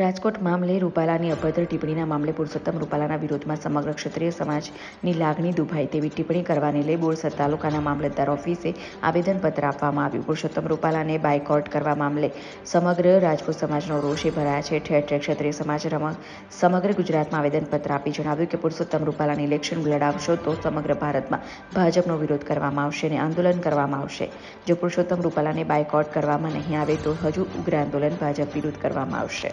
રાજકોટ મામલે રૂપાલાની અભદ્ર ટિપ્પણીના મામલે પુરુષોત્તમ રૂપાલાના વિરોધમાં સમગ્ર ક્ષત્રિય સમાજની લાગણી દુભાઈ તેવી ટિપ્પણી કરવાને લઈ બોરસદ તાલુકાના મામલતદાર ઓફિસે આવેદનપત્ર આપવામાં આવ્યું. પુરુષોત્તમ રૂપાલાને બાયકોટ કરવા મામલે સમગ્ર રાજકોટ સમાજનો રોષે ભરાયા છે. ઠેર ઠેર ક્ષત્રિય સમાજ સમગ્ર ગુજરાતમાં આવેદનપત્ર આપી જણાવ્યું કે પુરુષોત્તમ રૂપાલાને ઇલેક્શન લડાવશો તો સમગ્ર ભારતમાં ભાજપનો વિરોધ કરવામાં આવશે અને આંદોલન કરવામાં આવશે. જો પુરુષોત્તમ રૂપાલાને બાયકોટ કરવામાં નહીં આવે તો હજુ ઉગ્ર આંદોલન ભાજપ વિરુદ્ધ કરવામાં આવશે.